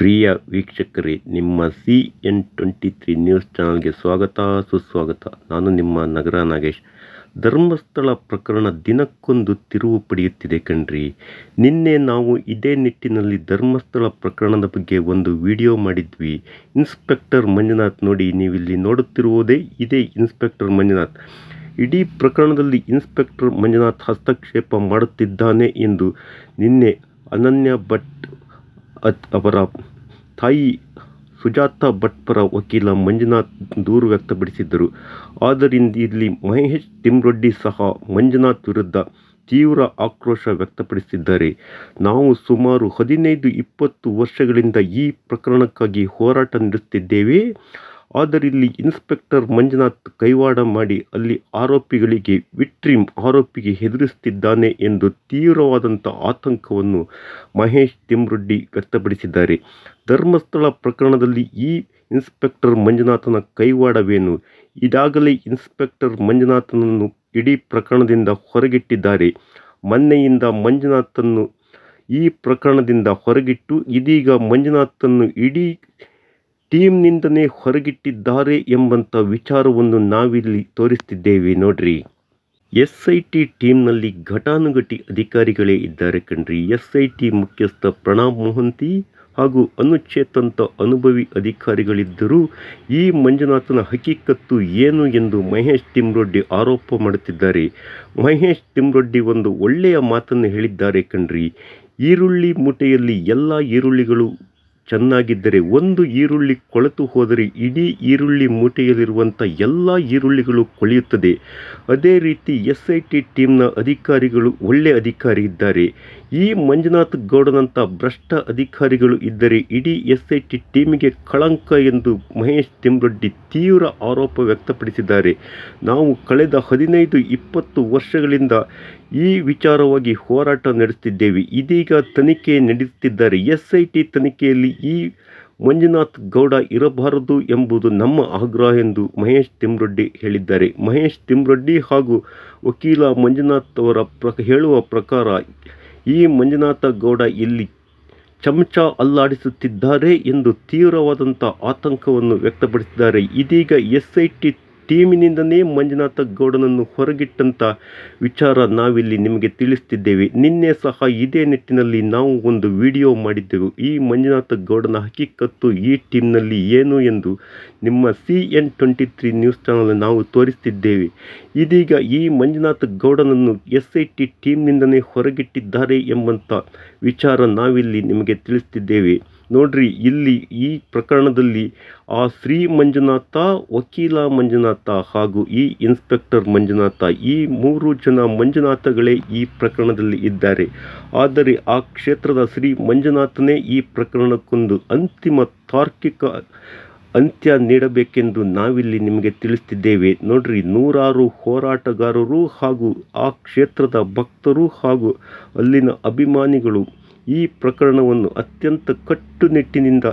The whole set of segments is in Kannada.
ಪ್ರಿಯ ವೀಕ್ಷಕರೇ, ನಿಮ್ಮ C N twenty three news ಚಾನಲ್ಗೆ ಸ್ವಾಗತ, ಸುಸ್ವಾಗತ. ನಾನು ನಿಮ್ಮ ನಗರ ನಾಗೇಶ್. ಧರ್ಮಸ್ಥಳ ಪ್ರಕರಣ ದಿನಕ್ಕೊಂದು ತಿರುವು ಪಡೆಯುತ್ತಿದೆ ಕಣ್ರಿ. ನಿನ್ನೆ ನಾವು ಇದೇ ನಿಟ್ಟಿನಲ್ಲಿ ಧರ್ಮಸ್ಥಳ ಪ್ರಕರಣದ ಬಗ್ಗೆ ಒಂದು ವಿಡಿಯೋ ಮಾಡಿದ್ವಿ. ಇನ್ಸ್ಪೆಕ್ಟರ್ ಮಂಜುನಾಥ್ ನೋಡಿ, ನೀವಿಲ್ಲಿ ನೋಡುತ್ತಿರುವುದೇ ಇದೇ ಇನ್ಸ್ಪೆಕ್ಟರ್ ಮಂಜುನಾಥ್. ಇಡೀ ಪ್ರಕರಣದಲ್ಲಿ ಇನ್ಸ್ಪೆಕ್ಟರ್ ಮಂಜುನಾಥ್ ಹಸ್ತಕ್ಷೇಪ ಮಾಡುತ್ತಿದ್ದಾನೆ ಎಂದು ನಿನ್ನೆ ಅನನ್ಯ ಭಟ್ ಅವರ ತಾಯಿ ಸುಜಾತಾ ಭಟ್ ಪರ ವಕೀಲ ಮಂಜುನಾಥ್ ದೂರು ವ್ಯಕ್ತಪಡಿಸಿದ್ದರು. ಆದ್ದರಿಂದ ಇಲ್ಲಿ ಮಹೇಶ್ ತಿಮ್ರೊಡ್ಡಿ ಸಹ ಮಂಜುನಾಥ್ ವಿರುದ್ಧ ತೀವ್ರ ಆಕ್ರೋಶ ವ್ಯಕ್ತಪಡಿಸಿದ್ದಾರೆ. ನಾವು ಸುಮಾರು ಹದಿನೈದು ಇಪ್ಪತ್ತು ವರ್ಷಗಳಿಂದ ಈ ಪ್ರಕರಣಕ್ಕಾಗಿ ಹೋರಾಟ ನಡೆಸುತ್ತಿದ್ದೇವೆ. ಆದರೆ ಇಲ್ಲಿ ಇನ್ಸ್ಪೆಕ್ಟರ್ ಮಂಜುನಾಥ್ ಕೈವಾಡ ಮಾಡಿ ಅಲ್ಲಿ ಆರೋಪಿಗಳಿಗೆ ವಿಟ್ರಿಮ್ ಆರೋಪಿಗೆ ಹೆದರಿಸುತ್ತಿದ್ದಾನೆ ಎಂದು ತೀವ್ರವಾದಂಥ ಆತಂಕವನ್ನು ಮಹೇಶ್ ತಿಮ್ರೊಡ್ಡಿ ವ್ಯಕ್ತಪಡಿಸಿದ್ದಾರೆ. ಧರ್ಮಸ್ಥಳ ಪ್ರಕರಣದಲ್ಲಿ ಈ ಇನ್ಸ್ಪೆಕ್ಟರ್ ಮಂಜುನಾಥನ ಕೈವಾಡವೇನು? ಇದಾಗಲೇ ಇನ್ಸ್ಪೆಕ್ಟರ್ ಮಂಜುನಾಥನನ್ನು ಇಡೀ ಪ್ರಕರಣದಿಂದ ಹೊರಗಿಟ್ಟಿದ್ದಾರೆ. ಮೊನ್ನೆಯಿಂದ ಮಂಜುನಾಥನ್ನು ಈ ಪ್ರಕರಣದಿಂದ ಹೊರಗಿಟ್ಟು ಇದೀಗ ಮಂಜುನಾಥನ್ನು ಇಡೀ ಟೀಮ್ನಿಂದನೇ ಹೊರಗಿಟ್ಟಿದ್ದಾರೆ ಎಂಬಂಥ ವಿಚಾರವನ್ನು ನಾವಿಲ್ಲಿ ತೋರಿಸ್ತಿದ್ದೇವೆ ನೋಡ್ರಿ. ಎಸ್ ಐ ಟಿ ಟೀಮ್ನಲ್ಲಿ ಘಟಾನುಘಟಿ ಅಧಿಕಾರಿಗಳೇ ಇದ್ದಾರೆ ಕಣ್ರಿ. ಎಸ್ ಐ ಟಿ ಮುಖ್ಯಸ್ಥ ಪ್ರಣಬ್ ಮೊಹಂತಿ ಹಾಗೂ ಅನುಚೇತಂತ ಅನುಭವಿ ಅಧಿಕಾರಿಗಳಿದ್ದರೂ ಈ ಮಂಜುನಾಥನ ಹಕೀಕತ್ತು ಏನು ಎಂದು ಮಹೇಶ್ ತಿಮ್ರೊಡ್ಡಿ ಆರೋಪ ಮಾಡುತ್ತಿದ್ದಾರೆ. ಮಹೇಶ್ ತಿಮ್ರೊಡ್ಡಿ ಒಂದು ಒಳ್ಳೆಯ ಮಾತನ್ನು ಹೇಳಿದ್ದಾರೆ ಕಣ್ರಿ. ಈರುಳ್ಳಿ ಮೂಟೆಯಲ್ಲಿ ಎಲ್ಲ ಈರುಳ್ಳಿಗಳು ಚೆನ್ನಾಗಿದ್ದರೆ ಒಂದು ಈರುಳ್ಳಿ ಕೊಳೆತು ಹೋದರೆ ಇಡೀ ಈರುಳ್ಳಿ ಮೂಟೆಯಲ್ಲಿರುವಂಥ ಎಲ್ಲ ಈರುಳ್ಳಿಗಳು ಕೊಳೆಯುತ್ತದೆ. ಅದೇ ರೀತಿ ಎಸ್ ಐ ಟಿ ಟೀಮ್ನ ಅಧಿಕಾರಿಗಳು ಒಳ್ಳೆ ಅಧಿಕಾರಿ ಇದ್ದಾರೆ. ಈ ಮಂಜುನಾಥ್ ಗೌಡನಂಥ ಭ್ರಷ್ಟ ಅಧಿಕಾರಿಗಳು ಇದ್ದರೆ ಇಡೀ ಎಸ್ ಐ ಟಿ ಟೀಮಿಗೆ ಕಳಂಕ ಎಂದು ಮಹೇಶ್ ತಿಮ್ರೊಡ್ಡಿ ತೀವ್ರ ಆರೋಪ ವ್ಯಕ್ತಪಡಿಸಿದ್ದಾರೆ. ನಾವು ಕಳೆದ ಹದಿನೈದು, ಇಪ್ಪತ್ತು ವರ್ಷಗಳಿಂದ ಈ ವಿಚಾರವಾಗಿ ಹೋರಾಟ ನಡೆಸುತ್ತಿದ್ದೇವೆ ಇದೀಗ ತನಿಖೆ ನಡೆಸುತ್ತಿದ್ದಾರೆ ಎಸ್ ಐ ಟಿ ತನಿಖೆಯಲ್ಲಿ ಈ ಮಂಜುನಾಥ್ ಗೌಡ ಇರಬಾರದು ಎಂಬುದು ನಮ್ಮ ಆಗ್ರಹ ಎಂದು ಮಹೇಶ್ ತಿಮ್ರೊಡ್ಡಿ ಹೇಳಿದ್ದಾರೆ. ಮಹೇಶ್ ತಿಮ್ರೊಡ್ಡಿ ಹಾಗೂ ವಕೀಲ ಮಂಜುನಾಥ್ ಅವರ ಹೇಳುವ ಪ್ರಕಾರ ಈ ಮಂಜುನಾಥ ಗೌಡ ಇಲ್ಲಿ ಚಮಚ ಅಲ್ಲಾಡಿಸುತ್ತಿದ್ದಾರೆ ಎಂದು ತೀವ್ರವಾದಂಥ ಆತಂಕವನ್ನು ವ್ಯಕ್ತಪಡಿಸಿದ್ದಾರೆ. ಇದೀಗ ಎಸ್ ಐ ಟಿ ಟೀಮಿನಿಂದನೇ ಮಂಜುನಾಥ ಗೌಡನನ್ನು ಹೊರಗಿಟ್ಟಂಥ ವಿಚಾರ ನಾವಿಲ್ಲಿ ನಿಮಗೆ ತಿಳಿಸ್ತಿದ್ದೇವೆ. ನಿನ್ನೆ ಸಹ ಇದೇ ನಿಟ್ಟಿನಲ್ಲಿ ನಾವು ಒಂದು ವಿಡಿಯೋ ಮಾಡಿದ್ದೆವು. ಈ ಮಂಜುನಾಥ ಗೌಡನ ಹಕೀಕತ್ತು ಈ ಟೀಮ್ನಲ್ಲಿ ಏನು ಎಂದು ನಿಮ್ಮ C N twenty three news channel ನಾವು ತೋರಿಸ್ತಿದ್ದೇವೆ. ಇದೀಗ ಈ ಮಂಜುನಾಥ ಗೌಡನನ್ನು ಎಸ್ ಐ ಟಿ ಟೀಮ್ನಿಂದನೇ ಹೊರಗಿಟ್ಟಿದ್ದಾರೆ ಎಂಬಂಥ ವಿಚಾರ ನಾವಿಲ್ಲಿ ನಿಮಗೆ ತಿಳಿಸ್ತಿದ್ದೇವೆ. ನೋಡ್ರಿ, ಇಲ್ಲಿ ಈ ಪ್ರಕರಣದಲ್ಲಿ ಆ ಶ್ರೀ ಮಂಜುನಾಥ, ವಕೀಲ ಮಂಜುನಾಥ ಹಾಗೂ ಈ ಇನ್ಸ್ಪೆಕ್ಟರ್ ಮಂಜುನಾಥ, ಈ ಮೂರು ಜನ ಮಂಜುನಾಥಗಳೇ ಈ ಪ್ರಕರಣದಲ್ಲಿ ಇದ್ದಾರೆ. ಆದರೆ ಆ ಕ್ಷೇತ್ರದ ಶ್ರೀ ಮಂಜುನಾಥನೇ ಈ ಪ್ರಕರಣಕ್ಕೊಂದು ಅಂತಿಮ ತಾರ್ಕಿಕ ಅಂತ್ಯ ನೀಡಬೇಕೆಂದು ನಾವಿಲ್ಲಿ ನಿಮಗೆ ತಿಳಿಸ್ತಿದ್ದೇವೆ. ನೋಡ್ರಿ, ನೂರಾರು ಹೋರಾಟಗಾರರು ಹಾಗೂ ಆ ಕ್ಷೇತ್ರದ ಭಕ್ತರು ಹಾಗೂ ಅಲ್ಲಿನ ಅಭಿಮಾನಿಗಳು ಈ ಪ್ರಕರಣವನ್ನು ಅತ್ಯಂತ ಕಟ್ಟುನಿಟ್ಟಿನಿಂದ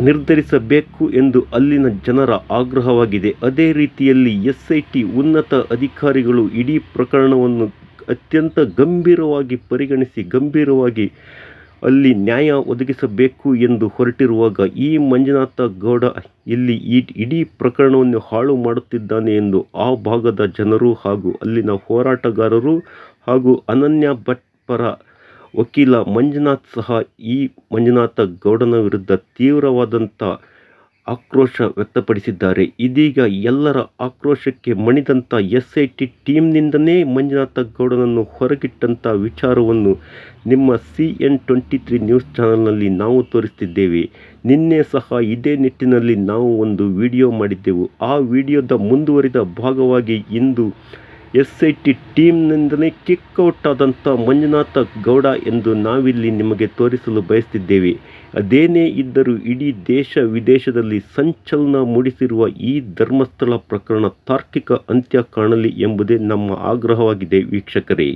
ನಿರ್ಧರಿಸಬೇಕು ಎಂದು ಅಲ್ಲಿನ ಜನರ ಆಗ್ರಹವಾಗಿದೆ. ಅದೇ ರೀತಿಯಲ್ಲಿ ಎಸ್ ಐ ಟಿ ಉನ್ನತ ಅಧಿಕಾರಿಗಳು ಇಡೀ ಪ್ರಕರಣವನ್ನು ಅತ್ಯಂತ ಗಂಭೀರವಾಗಿ ಪರಿಗಣಿಸಿ ಗಂಭೀರವಾಗಿ ಅಲ್ಲಿ ನ್ಯಾಯ ಒದಗಿಸಬೇಕು ಎಂದು ಹೊರಟಿರುವಾಗ ಈ ಮಂಜುನಾಥ ಗೌಡ ಇಲ್ಲಿ ಈ ಇಡೀ ಪ್ರಕರಣವನ್ನು ಹಾಳು ಮಾಡುತ್ತಿದ್ದಾನೆ ಎಂದು ಆ ಭಾಗದ ಜನರು ಹಾಗೂ ಅಲ್ಲಿನ ಹೋರಾಟಗಾರರು ಹಾಗೂ ಅನನ್ಯ ಭಟ್ ಪರ ವಕೀಲ ಮಂಜುನಾಥ್ ಸಹ ಈ ಮಂಜುನಾಥ ಗೌಡನ ವಿರುದ್ಧ ತೀವ್ರವಾದಂಥ ಆಕ್ರೋಶ ವ್ಯಕ್ತಪಡಿಸಿದ್ದಾರೆ. ಇದೀಗ ಎಲ್ಲರ ಆಕ್ರೋಶಕ್ಕೆ ಮಣಿದಂಥ ಎಸ್ ಐ ಟಿ ಟೀಮ್ನಿಂದನೇ ಮಂಜುನಾಥ ಗೌಡನನ್ನು ಹೊರಗಿಟ್ಟಂಥ ವಿಚಾರವನ್ನು ನಿಮ್ಮ C N twenty three news ಚಾನಲ್ನಲ್ಲಿ ನಾವು ತೋರಿಸ್ತಿದ್ದೇವೆ. ನಿನ್ನೆ ಸಹ ಇದೇ ನಿಟ್ಟಿನಲ್ಲಿ ನಾವು ಒಂದು ವಿಡಿಯೋ ಮಾಡಿದ್ದೆವು. ಆ ವಿಡಿಯೋದ ಮುಂದುವರಿದ ಭಾಗವಾಗಿ ಇಂದು ಎಸ್ ಐ ಟಿ ಟೀಮ್ನಿಂದಲೇ ಕಿಕ್ಔಟ್ ಆದಂಥ ಮಂಜುನಾಥ ಗೌಡ ಎಂದು ನಾವಿಲ್ಲಿ ನಿಮಗೆ ತೋರಿಸಲು ಬಯಸ್ತಿದ್ದೇವೆ. ಅದೇನೇ ಇದ್ದರೂ ಇಡೀ ದೇಶ ವಿದೇಶದಲ್ಲಿ ಸಂಚಲನ ಮೂಡಿಸಿರುವ ಈ ಧರ್ಮಸ್ಥಳ ಪ್ರಕರಣ ತಾರ್ಕಿಕ ಅಂತ್ಯ ಕಾಣಲಿ ಎಂಬುದೇ ನಮ್ಮ ಆಗ್ರಹವಾಗಿದೆ ವೀಕ್ಷಕರೇ.